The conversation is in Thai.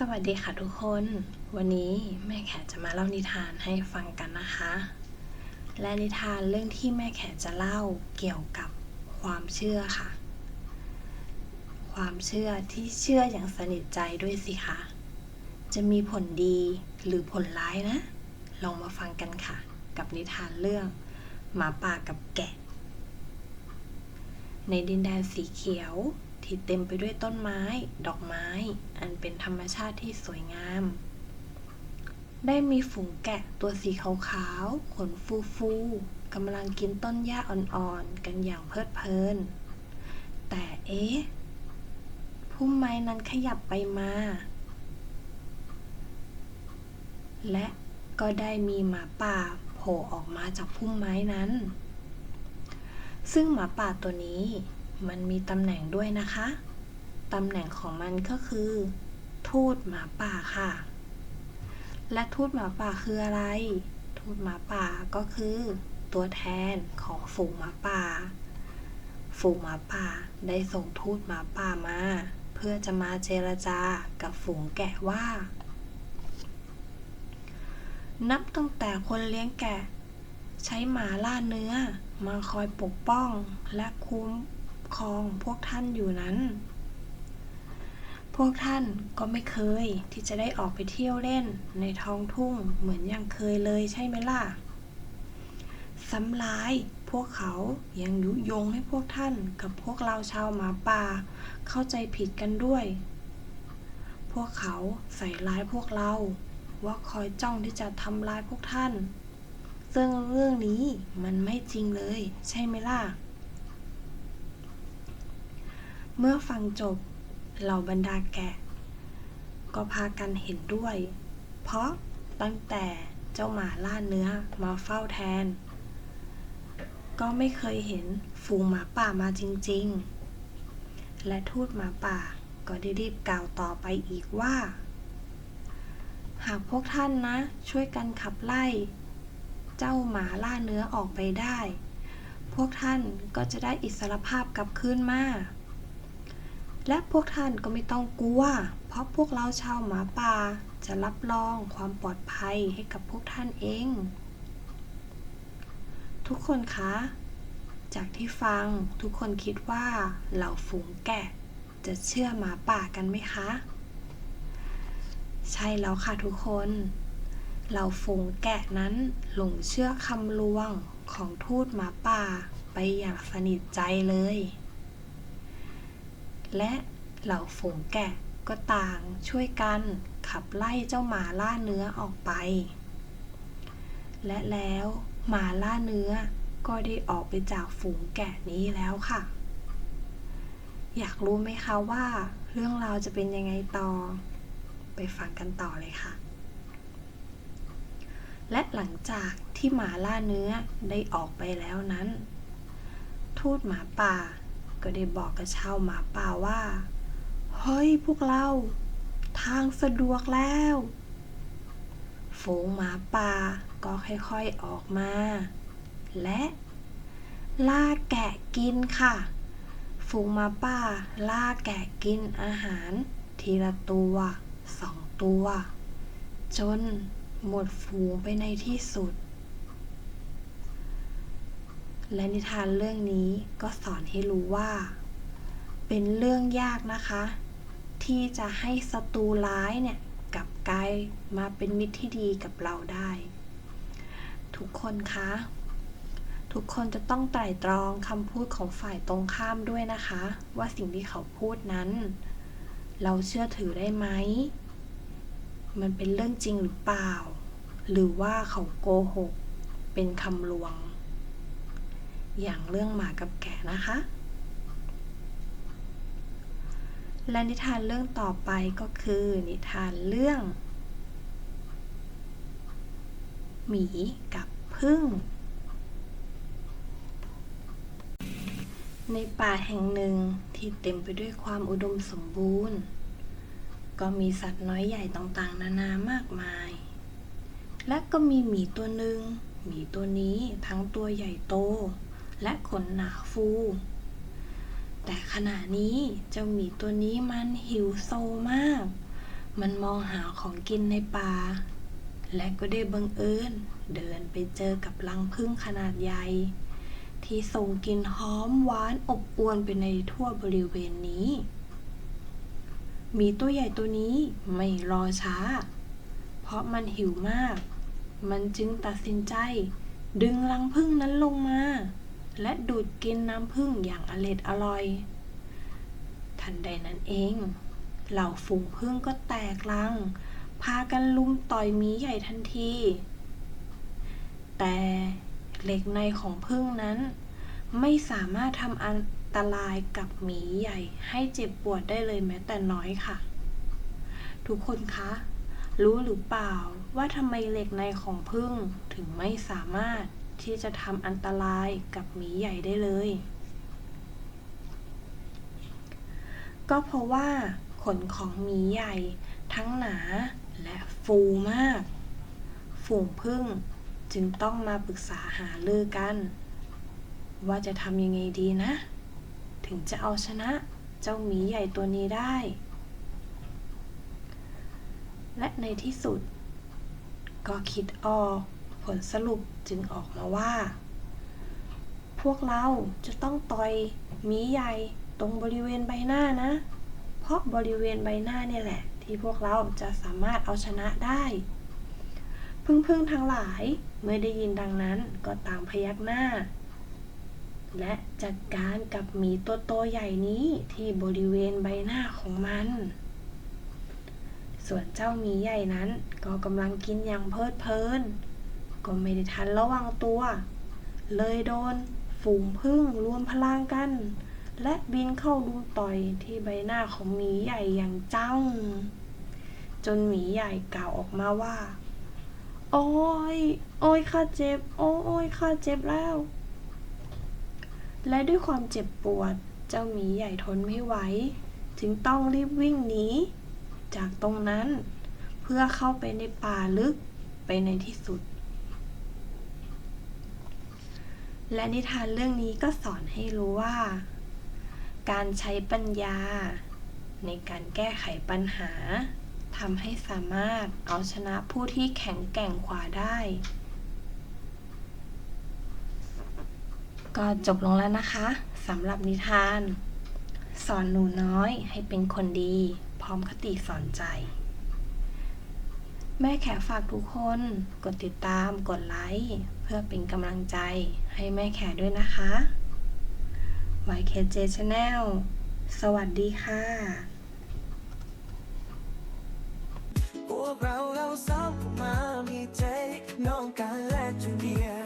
สวัสดีค่ะทุกคน วันนี้แม่แขกจะมาเล่านิทานให้ฟังกันนะคะ และนิทานเรื่องที่แม่แขกจะเล่าเกี่ยวกับความเชื่อค่ะ ความเชื่อที่เชื่ออย่างสนิทใจด้วยสิคะ จะมีผลดีหรือผลร้ายนะ ลองมาฟังกันค่ะ กับนิทานเรื่อง หมาป่ากับแกะ ในดินแดนสีเขียว ที่เต็มไปด้วยต้นไม้ ดอกไม้ อันเป็นธรรมชาติที่สวยงาม ได้มีฝูงแกะตัวสีขาวๆ ขนฟูๆกำลังกินต้นหญ้าอ่อนๆ กันอย่างเพลิดเพลิน แต่เอ๊ะพุ่มไม้นั้นขยับไปมา และก็ได้มีหมาป่าโผล่ออกมาจากพุ่มไม้นั้น ซึ่งหมาป่าตัวนี้ มันมีตำแหน่งด้วยนะคะ ตำแหน่งของมันก็คือ ทูตหมาป่าค่ะ และทูตหมาป่าคืออะไร ทูตหมาป่าก็คือ ตัวแทนของฝูงหมาป่า ฝูงหมาป่าได้ส่งทูตหมาป่ามา เพื่อจะมาเจรจากับฝูงแกะว่า นับตั้งแต่คนเลี้ยงแกะ ใช้หมาล่าเนื้อมาคอยปกป้องและคุ้ม ครองพวกท่านอยู่นั้น พวกท่านก็ไม่เคยที่จะได้ออกไปเที่ยวเล่นในท้องทุ่งเหมือนอย่างเคยเลยใช่ไหมล่ะซ้ำร้ายพวกเขายังยุยงให้พวกท่านกับพวกเราชาวหมาป่า เข้าใจผิดกันด้วย พวกเขาใส่ร้ายพวกเรา ว่าคอยจ้องที่จะทำร้ายพวกท่าน ซึ่งเรื่องนี้มันไม่จริงเลย ใช่ไหมล่ะ เมื่อฟังจบเหล่าบรรดาแกะ ก็พากันเห็นด้วย เพราะตั้งแต่เจ้าหมาล่าเนื้อมาเฝ้าแทน ก็ไม่เคยเห็นฝูงหมาป่ามาจริง ๆ และทูตหมาป่าก็ได้รีบกล่าวต่อไปอีกว่า หากพวกท่านนะ ช่วยกันขับไล่ เจ้าหมาล่าเนื้อออกไปได้ พวกท่านก็จะได้อิสรภาพกลับคืนมา และพวกท่านก็ไม่ต้องกลัว เพราะพวกเราชาวหมาป่า จะรับรองความปลอดภัยให้กับพวกท่านเอง ทุกคนคะ จากที่ฟังทุกคนคิดว่าเหล่าฝูงแกะ จะเชื่อหมาป่ากันไหมคะ ใช่แล้วค่ะทุกคนเหล่าฝูงแกะนั้นหลงเชื่อคำลวงของทูตหมาป่าไปอย่างสนิทใจเลย และเหล่าฝูงแกะก็ต่างช่วยกันขับไล่เจ้าหมาล่าเนื้อออกไป และแล้วหมาล่าเนื้อก็ได้ออกไปจากฝูงแกะนี้แล้วค่ะ อยากรู้ไหมคะว่า เรื่องราวจะเป็นยังไงต่อ ไปฟังกันต่อเลยค่ะ และหลังจากที่หมาล่าเนื้อได้ออกไปแล้วนั้น ทูตหมาป่า ก็ได้บอกกับชาวหมาป่าว่า เฮ้ยพวกเรา ทางสะดวกแล้ว ฝูงหมาป่าก็ค่อยๆออกมา และล่าแกะกินค่ะ ฝูงหมาป่าล่าแกะกินอาหาร ทีละตัวสองตัว จนหมดฝูงไปในที่สุด และนิทานเรื่องนี้ก็สอนให้รู้ว่า เป็นเรื่องยากนะคะ ที่จะให้ศัตรูร้ายเนี่ยกลับกลายมาเป็นมิตรที่ดีกับเราได้ ทุกคนคะ ทุกคนจะต้องไตร่ตรองคำพูดของฝ่ายตรงข้ามด้วยนะคะ ว่าสิ่งที่เขาพูดนั้น เราเชื่อถือได้ไหม มันเป็นเรื่องจริงหรือเปล่า หรือว่าเขาโกหก เป็นคำลวง อย่างเรื่องหมากับแกะนะคะ และนิทานเรื่องต่อไปก็คือ นิทานเรื่อง หมีกับพึ่ง ในป่าแห่งหนึ่งที่เต็มไปด้วยความอุดมสมบูรณ์ ก็มีสัตว์น้อยใหญ่ต่างๆ นานามากมาย และก็มีหมีตัวหนึ่งหมีตัวนี้ทั้งตัวใหญ่โต และขนหนาฟู แต่ขณะนี้เจ้าหมีตัวนี้มันหิวโซมาก มันมองหาของกินในป่า และก็ได้บังเอิญเดินไปเจอกับรังผึ้งขนาดใหญ่ ที่ส่งกลิ่นหอมหวานอบอวลไปในทั่วบริเวณนี้หมีตัวใหญ่ตัวนี้ไม่รอช้า เพราะมันหิวมาก มันจึงตัดสินใจ ดึงรังผึ้งนั้นลงมา และดูดกินน้ำผึ้งอย่างอร็ดอร่อย ทันใดนั้นเอง เหล่าฝูงผึ้งก็แตกรัง พากันลุมต่อยหมีใหญ่ทันที แต่เหล็กในของผึ้งนั้น ไม่สามารถทำอันตรายกับหมีใหญ่ให้เจ็บปวดได้เลยแม้แต่น้อยค่ะ ทุกคนคะ รู้หรือเปล่าว่าทำไมเหล็กในของผึ้งถึงไม่สามารถ ที่จะทำอันตรายกับหมีใหญ่ได้เลย ก็เพราะว่าขนของหมีใหญ่ทั้งหนาและฟูมาก ฝูงผึ้งจึงต้องมาปรึกษาหารือกัน ว่าจะทำยังไงดีนะ ถึงจะเอาชนะเจ้าหมีใหญ่ตัวนี้ได้ และในที่สุด ก็คิดออก ผลสรุปจึงออกมาว่า พวกเราจะต้องต่อยหมีใหญ่ตรงบริเวณใบหน้านะ เพราะบริเวณใบหน้าเนี่ยแหละ ที่พวกเราจะสามารถเอาชนะได้ พึ่งๆทั้งหลายเมื่อได้ยินดังนั้นก็ต่างพยักหน้า และจัดการกับหมีตัวโตใหญ่นี้ที่บริเวณใบหน้าของมัน ส่วนเจ้าหมีใหญ่นั้นก็กำลังกินอย่างเพลิดเพลิน ก็ไม่ได้ทันระวังตัว เลยโดนฝูงพึ่งรวมพลังกัน และบินเข้าลุมต่อยที่ใบหน้าของหมีใหญ่อย่างจัง จนหมีใหญ่กล่าวออกมาว่า โอ้ย โอ้ยข้าเจ็บ โอ้ยข้าเจ็บแล้ว และด้วยความเจ็บปวด เจ้าหมีใหญ่ทนไม่ไหวจึงต้องรีบวิ่งหนี จากตรงนั้น เพื่อเข้าไปในป่าลึกไปในที่สุด และนิทานเรื่องนี้ก็สอนให้รู้ว่า การใช้ปัญญา ในการแก้ไขปัญหาทำให้สามารถเอาชนะผู้ที่แข็งแกร่งกว่าได้ ก็จบลงแล้วนะคะสำหรับนิทาน สอนหนูน้อยให้เป็นคนดี พร้อมคติสอนใจ แม่แขกฝากทุกคนกดติดตามกดไลค์เพื่อเป็นกำลังใจให้แม่แขกด้วยนะคะ YKJ Channel สวัสดีค่ะ พวกเราเราสองมามีใจน้องกันและจูเนียร์